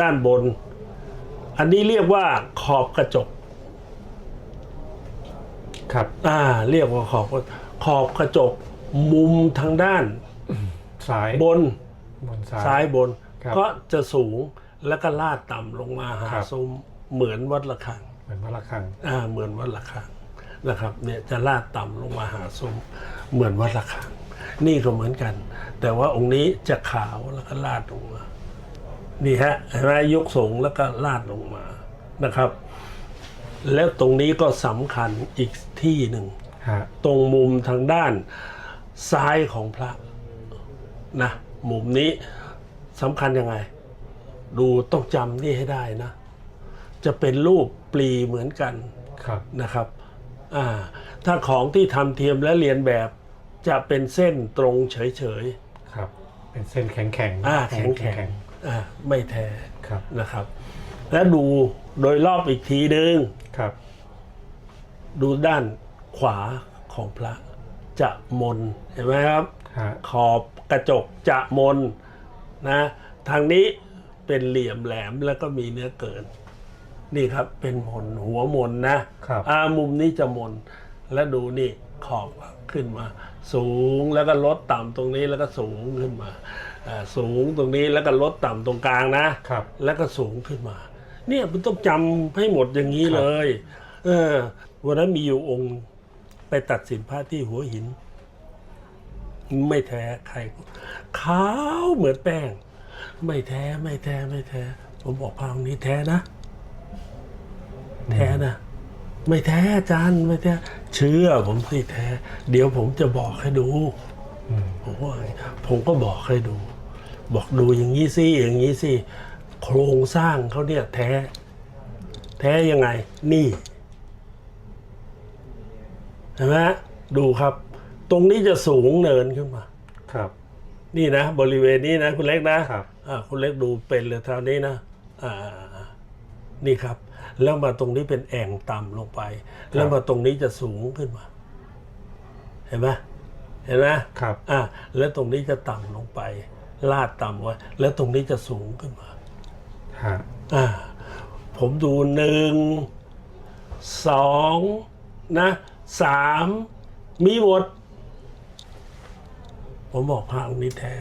ด้านบน อันนี้เรียกว่าขอบกระจก ครับ อ่า เรียกว่าขอบขอบกระจก มุมทางด้านซ้ายบนบนซ้ายซ้ายบน ครับก็จะสูงแล้วก็ลาดต่ำลงมาหาครับ ซุ้มเหมือนวัดระฆัง เหมือนพระระฆัง อ่าเหมือนวัดระฆังนะครับเนี่ยจะลาดต่ำลงมาหาซุ้มเหมือนวัดระฆังนี่ก็เหมือนกัน แต่ว่าองค์นี้จะขาวแล้วก็ลาดลงมา นี่ฮะเห็นไหมยกสูงแล้วก็ลาดลงมานะครับ แล้วตรงนี้ก็สำคัญอีกที่หนึ่ง ฮะตรงมุมทางด้านซ้ายของพระนะมุมนี้สำคัญยังไง ดูต้องจำนี่ให้ได้นะ จะเป็นรูปปลีเหมือนกันครับ นะครับอ่าถ้าของที่ทำเทียมและเรียนแบบจะเป็นเส้นตรงเฉย ครับ เป็นเส้นแข็งแข็งๆอ่าแข็งแข็งๆอ่า ไม่แท้ครับนะครับ และดูโดยรอบอีกทีหนึ่งครับ ดูด้านขวาของพระจะมนเห็นไหมครับ ฮะขอบกระจกจะมนนะทางนี้เป็นเหลี่ยมแหลมแล้วก็มีเนื้อเกิน นี่ครับเป็นมนหัวมนนะครับ อ่ามุมนี้จะมน แล้วดูนี่ขอบขึ้นมา สูงแล้วก็ลดต่ำตรงนี้แล้วก็สูงขึ้นมาอ่าสูงตรงนี้แล้วก็ลดต่ำตรงกลางนะครับแล้วก็สูงขึ้นมา เนี่ยมันต้องจำให้หมดอย่างนี้ครับเลย เออวันนั้นมีอยู่องค์ไปตัดสินพระที่หัวหิน ไม่แท้ใครขาวเหมือนแป้ง ไม่แท้ไม่แท้ไม่แท้ ผมบอกพระองค์นี้แท้นะ แท้นะ ไม่แท้อาจารย์ไม่แท้เชื่อผมสิแท้ เดี๋ยวผมจะบอกให้ดูอืมผมว่าผมก็บอกให้ดู บอกดูอย่างนี้สิอย่างนี้สิโครงสร้างเขาเนี่ยแท้ แท้ยังไง นี่เห็นไหมดูครับ ตรงนี้จะสูงเนินขึ้นมา ครับ นี่นะ บริเวณนี้นะ คุณเล็กนะครับ อ่าคุณเล็กดูเป็นเลยเท่านี้นะ อ่า นี่ครับ แล้วมาตรงนี้เป็นแอ่งต่ำลงไป แล้วมาตรงนี้จะสูงขึ้นมา เห็นไหมเห็นไหมครับอะแล้วตรงนี้จะต่ำลงไป ลาดต่ำไว้ แล้วตรงนี้จะสูงขึ้นมาฮะอ่าผมดูหนึ่งสองนะสามมีหมดผมบอกพระองค์นี้แท้